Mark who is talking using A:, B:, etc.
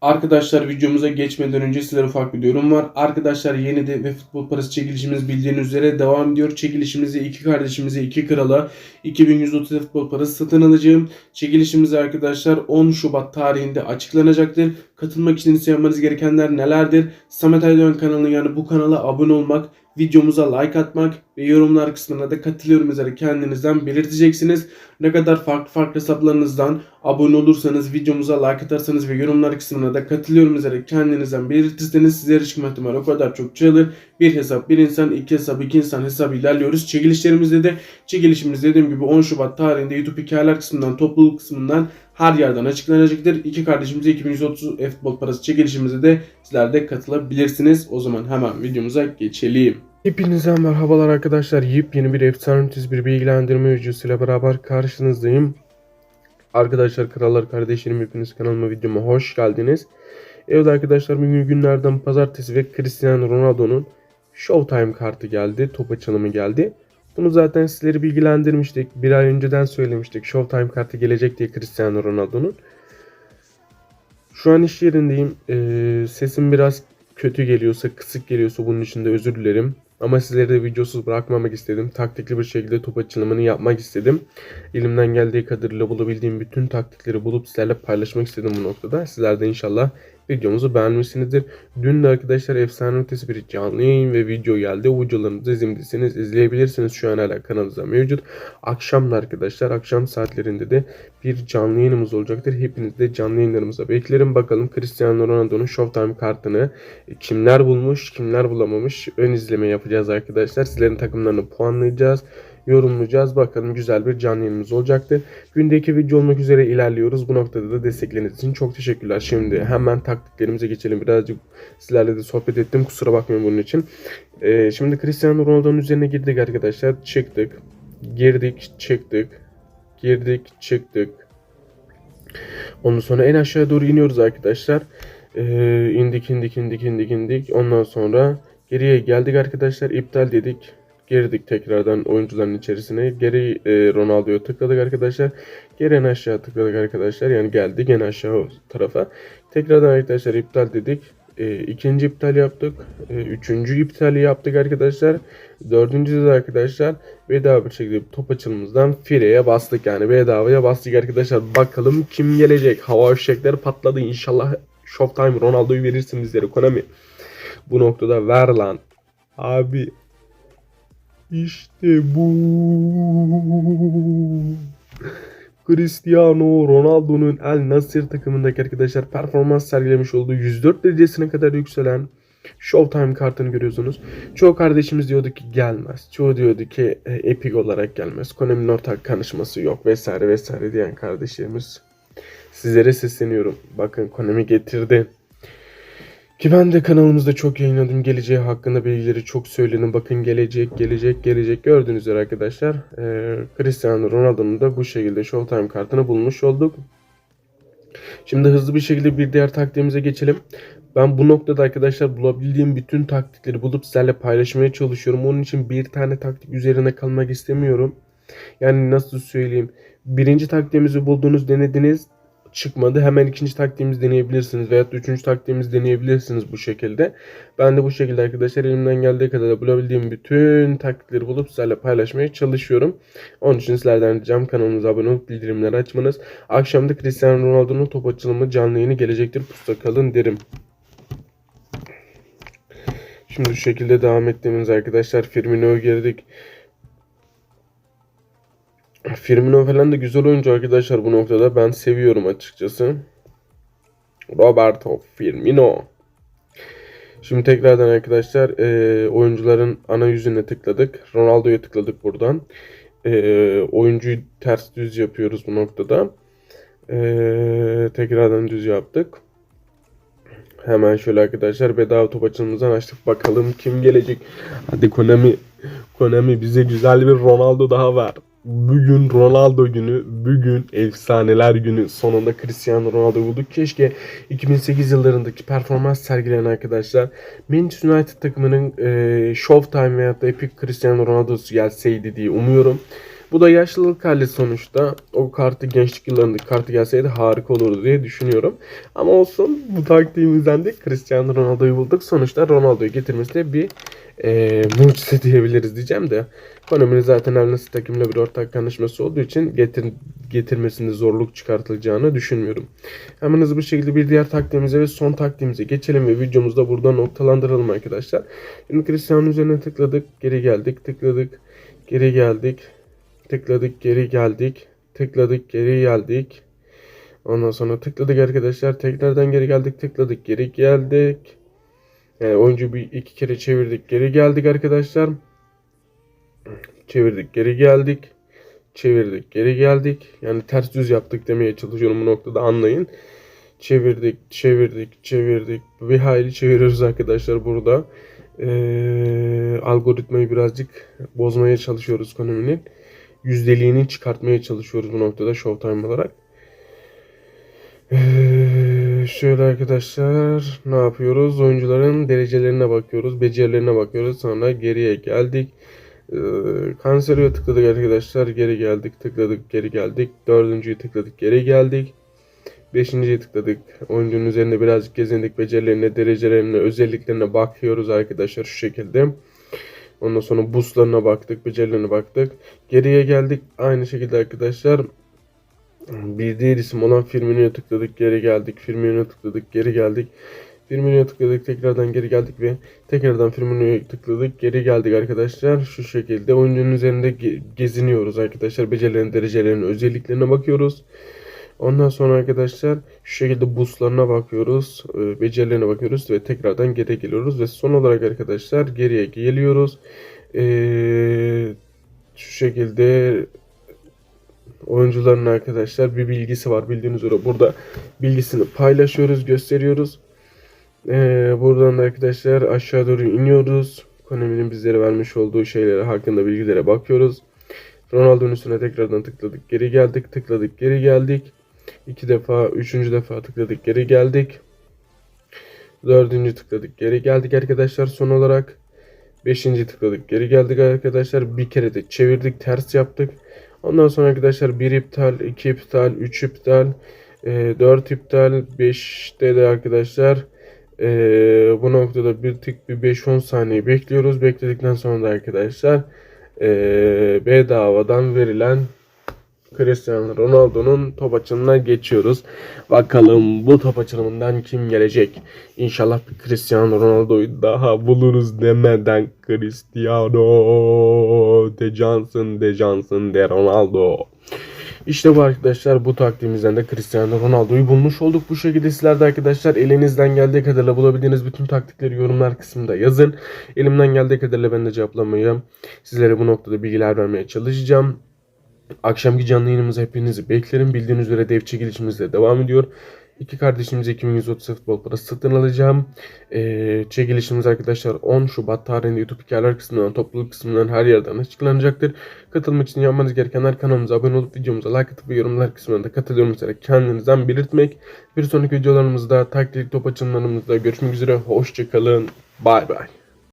A: Arkadaşlar videomuza geçmeden önce sizlere ufak bir duyurum var. Arkadaşlar yeni de ve futbol parası çekilişimiz bildiğiniz üzere devam ediyor. Çekilişimizi iki kardeşimize iki krala 2130 futbol parası satın alacağım. Çekilişimiz arkadaşlar 10 Şubat tarihinde açıklanacaktır. Katılmak için yapmanız gerekenler nelerdir? Samet Aydoğan kanalına yani bu kanala abone olmak, videomuza like atmak ve yorumlar kısmına da katılıyorum yazarak kendinizden belirteceksiniz. Ne kadar farklı farklı hesaplarınızdan abone olursanız, videomuza like atarsanız ve yorumlar kısmına da katılıyorum yazarak kendinizden belirtirseniz sizlere çıkma ihtimali o kadar çok çoğalır. Bir hesap bir insan, iki hesap iki insan hesabı ilerliyoruz. Çekilişlerimizde de çekilişimiz dediğim gibi 10 Şubat tarihinde YouTube hikayeler kısmından, topluluk kısmından her yerden açıklanacaktır. İki kardeşimize 2130 futbol parası çekilişimize de sizler de katılabilirsiniz. O zaman hemen videomuza geçelim. Hepinize merhabalar arkadaşlar. Yepyeni bir efsane ötesi bir bilgilendirme videosuyla beraber karşınızdayım. Arkadaşlar krallar kardeşlerim hepiniz kanalıma videoma hoş geldiniz. Evet arkadaşlar bugün günlerden pazartesi ve Cristiano Ronaldo'nun Showtime kartı geldi. Top açılımı geldi. Bunu zaten sizleri bilgilendirmiştik. Bir ay önceden söylemiştik. Showtime kartı gelecek diye Cristiano Ronaldo'nun. Şu an iş yerindeyim. Ee, sesim biraz kötü geliyorsa, kısık geliyorsa bunun için de özür dilerim. Ama sizleri de videosuz bırakmamak istedim. Taktikli bir şekilde top açılımını yapmak istedim. Elimden geldiği kadarıyla bulabildiğim bütün taktikleri bulup sizlerle paylaşmak istedim bu noktada. Sizler de inşallah videomuzu beğenmişsinizdir. Dün de arkadaşlar efsane ötesi bir canlı yayın ve video geldi. Videolarımızı izlemediyseniz izleyebilirsiniz. Şu an hala kanalımızda mevcut. Akşam da arkadaşlar akşam saatlerinde de bir canlı yayınımız olacaktır. Hepiniz de canlı yayınlarımıza beklerim. Bakalım Cristiano Ronaldo'nun Showtime kartını kimler bulmuş, kimler bulamamış ön izleme yapacağız arkadaşlar. Sizlerin takımlarını puanlayacağız yorumlayacağız. Bakalım güzel bir canlı yayınımız olacaktır. Gündeki video olmak üzere ilerliyoruz. Bu noktada da destekleriniz için çok teşekkürler. Şimdi hemen taktiklerimize geçelim. Birazcık sizlerle de sohbet ettim. Kusura bakmayın bunun için. Ee, şimdi Cristiano Ronaldo'nun üzerine girdik arkadaşlar. Çıktık. Girdik, çıktık. Girdik, çıktık. Ondan sonra en aşağıya doğru iniyoruz arkadaşlar. Ee, indik, indik, indik, indik, indik. Ondan sonra geriye geldik arkadaşlar. İptal dedik girdik tekrardan oyuncuların içerisine. Geri e, Ronaldo'ya tıkladık arkadaşlar. Geri en aşağı tıkladık arkadaşlar. Yani geldik en aşağı tarafa. Tekrardan arkadaşlar iptal dedik. E, ikinci iptal yaptık. E, üçüncü iptali yaptık arkadaşlar. Dördüncü de arkadaşlar bedava bir şekilde top açılımımızdan fireye bastık yani bedavaya bastık arkadaşlar. Bakalım kim gelecek? Hava fişekleri patladı. İnşallah Showtime Ronaldo'yu verirsin bizlere Konami. Bu noktada ver lan. Abi işte bu. Cristiano Ronaldo'nun El Nasır takımındaki arkadaşlar performans sergilemiş olduğu 104 derecesine kadar yükselen Showtime kartını görüyorsunuz. Çoğu kardeşimiz diyordu ki gelmez. Çoğu diyordu ki e, Epic olarak gelmez. Konami'nin ortak konuşması yok vesaire vesaire diyen kardeşlerimiz. Sizlere sesleniyorum. Bakın Konami getirdi. Ki ben de kanalımızda çok yayınladım. Geleceği hakkında bilgileri çok söyledim. Bakın gelecek, gelecek, gelecek. Gördüğünüz üzere arkadaşlar. E, Cristiano Ronaldo'nun da bu şekilde Showtime kartını bulmuş olduk. Şimdi hızlı bir şekilde bir diğer taktiğimize geçelim. Ben bu noktada arkadaşlar bulabildiğim bütün taktikleri bulup sizlerle paylaşmaya çalışıyorum. Onun için bir tane taktik üzerine kalmak istemiyorum. Yani nasıl söyleyeyim. Birinci taktiğimizi buldunuz, denediniz çıkmadı. Hemen ikinci taktiğimizi deneyebilirsiniz veya üçüncü taktiğimizi deneyebilirsiniz bu şekilde. Ben de bu şekilde arkadaşlar elimden geldiği kadar da bulabildiğim bütün taktikleri bulup sizlerle paylaşmaya çalışıyorum. Onun için sizlerden ricam kanalımıza abone olup bildirimleri açmanız. Akşamda Cristiano Ronaldo'nun top açılımı canlı yayını gelecektir. Pusta kalın derim. Şimdi şu şekilde devam ettiğimiz arkadaşlar Firmino'ya girdik. Firmino falan da güzel oyuncu arkadaşlar bu noktada. Ben seviyorum açıkçası. Roberto Firmino. Şimdi tekrardan arkadaşlar e, oyuncuların ana yüzüne tıkladık. Ronaldo'ya tıkladık buradan. E, oyuncuyu ters düz yapıyoruz bu noktada. E, tekrardan düz yaptık. Hemen şöyle arkadaşlar bedava top açılımımızdan açtık. Bakalım kim gelecek. Hadi Konami. Konami bize güzel bir Ronaldo daha ver. Bugün Ronaldo günü, bugün efsaneler günü. Sonunda Cristiano Ronaldo bulduk. Keşke 2008 yıllarındaki performans sergileyen arkadaşlar Manchester United takımının e, Showtime veya da Epic Cristiano Ronaldo'su gelseydi diye umuyorum. Bu da yaşlılık hali sonuçta. O kartı gençlik yıllarındaki kartı gelseydi harika olurdu diye düşünüyorum. Ama olsun bu taktiğimizden de Cristiano Ronaldo'yu bulduk. Sonuçta Ronaldo'yu getirmesi de bir e, mucize diyebiliriz diyeceğim de. Konami'nin zaten El Nassr takımıyla bir ortak anlaşması olduğu için getir, getirmesinde zorluk çıkartılacağını düşünmüyorum. Hemen hızlı bir şekilde bir diğer taktiğimize ve son taktiğimize geçelim ve videomuzu da burada noktalandıralım arkadaşlar. Şimdi Cristiano üzerine tıkladık, geri geldik, tıkladık, geri geldik, tıkladık, geri geldik, tıkladık, geri geldik. Ondan sonra tıkladık arkadaşlar. Tekrardan geri geldik, tıkladık, geri geldik. Yani oyuncu bir iki kere çevirdik, geri geldik arkadaşlar. Çevirdik, geri geldik. Çevirdik, geri geldik. Yani ters düz yaptık demeye çalışıyorum bu noktada anlayın. Çevirdik, çevirdik, çevirdik. Bir hayli çeviriyoruz arkadaşlar burada. Ee, algoritmayı birazcık bozmaya çalışıyoruz Konami'nin. Yüzdeliğini çıkartmaya çalışıyoruz bu noktada Showtime olarak. Ee, şöyle arkadaşlar ne yapıyoruz? Oyuncuların derecelerine bakıyoruz, becerilerine bakıyoruz. Sonra geriye geldik. Ee, Cancelo'ya tıkladık arkadaşlar. Geri geldik, tıkladık, geri geldik. Dördüncüyü tıkladık, geri geldik. Beşinciye tıkladık. Oyuncunun üzerinde birazcık gezindik. Becerilerine, derecelerine, özelliklerine bakıyoruz arkadaşlar şu şekilde. Ondan sonra boostlarına baktık, becerilerine baktık. Geriye geldik. Aynı şekilde arkadaşlar bir diğer isim olan Firmino'ya tıkladık, geri geldik. Firmino'ya tıkladık, geri geldik. Firmino'ya tıkladık, tekrardan geri geldik ve tekrardan Firmino'ya tıkladık, geri geldik arkadaşlar. Şu şekilde oyuncunun üzerinde ge- geziniyoruz arkadaşlar. Becerilerin, derecelerinin, özelliklerine bakıyoruz. Ondan sonra arkadaşlar şu şekilde boostlarına bakıyoruz, e, becerilerine bakıyoruz ve tekrardan geri geliyoruz ve son olarak arkadaşlar geriye geliyoruz. E, şu şekilde oyuncuların arkadaşlar bir bilgisi var bildiğiniz üzere burada bilgisini paylaşıyoruz, gösteriyoruz. E, buradan da arkadaşlar aşağı doğru iniyoruz. Konami'nin bizlere vermiş olduğu şeylere hakkında bilgilere bakıyoruz. Ronaldo'nun üstüne tekrardan tıkladık, geri geldik, tıkladık, geri geldik. İki defa, üçüncü defa tıkladık geri geldik. Dördüncü tıkladık geri geldik arkadaşlar son olarak. Beşinci tıkladık geri geldik arkadaşlar. Bir kere de çevirdik ters yaptık. Ondan sonra arkadaşlar bir iptal, iki iptal, üç iptal, e, dört iptal, beşte de arkadaşlar e, bu noktada bir tık bir 5-10 saniye bekliyoruz. Bekledikten sonra da arkadaşlar e, bedavadan verilen Cristiano Ronaldo'nun top açılımına geçiyoruz. Bakalım bu top açılımından kim gelecek? İnşallah Cristiano Ronaldo'yu daha buluruz demeden Cristiano de Johnson de Johnson de Ronaldo. İşte bu arkadaşlar bu taktiğimizden de Cristiano Ronaldo'yu bulmuş olduk. Bu şekilde sizler de arkadaşlar elinizden geldiği kadarıyla bulabildiğiniz bütün taktikleri yorumlar kısmında yazın. Elimden geldiği kadarıyla ben de cevaplamaya sizlere bu noktada bilgiler vermeye çalışacağım. Akşamki canlı yayınımıza hepinizi beklerim. Bildiğiniz üzere dev çekilişimiz de devam ediyor. İki kardeşimize 2130 futbol parası satın alacağım. Ee, çekilişimiz arkadaşlar 10 Şubat tarihinde YouTube hikayeler kısmından, topluluk kısmından her yerden açıklanacaktır. Katılmak için yapmanız gerekenler kanalımıza abone olup videomuza like atıp yorumlar kısmına da katılıyorum mesela kendinizden belirtmek. Bir sonraki videolarımızda taktik top açılımlarımızda görüşmek üzere. Hoşçakalın. Bay bay.